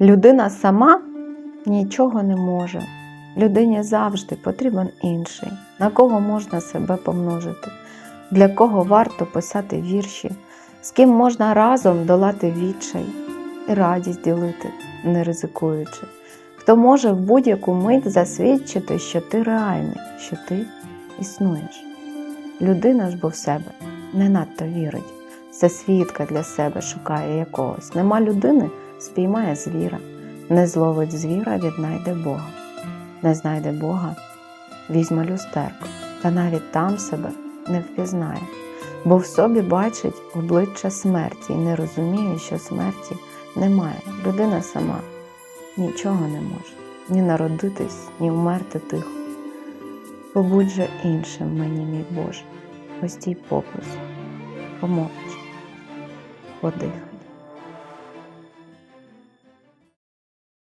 Людина сама нічого не може. Людині завжди потрібен інший, на кого можна себе помножити, для кого варто писати вірші, з ким можна разом долати відчай і радість ділити, не ризикуючи, хто може в будь-яку мить засвідчити, що ти реальний, що ти існуєш. Людина ж бо в себе не надто вірить, все свідка для себе шукає якогось. Нема людини, спіймає звіра, не зловить звіра, віднайде Бога. Не знайде Бога, візьме люстерко, та навіть там себе не впізнає, бо в собі бачить обличчя смерті і не розуміє, що смерті немає. Людина сама нічого не може, ні народитись, ні вмерти тихо. Побудь же іншим мені, мій Боже, ось тій поклик, помовч, подихай.